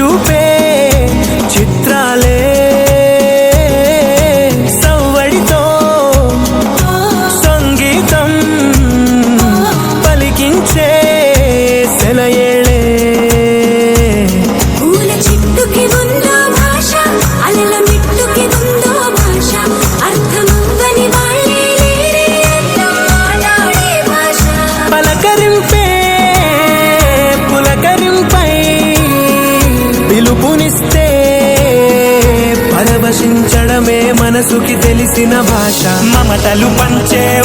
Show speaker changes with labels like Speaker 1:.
Speaker 1: চুপে భాషించడమే మనసుకి తెలిసిన భాష. మమతలు పంచే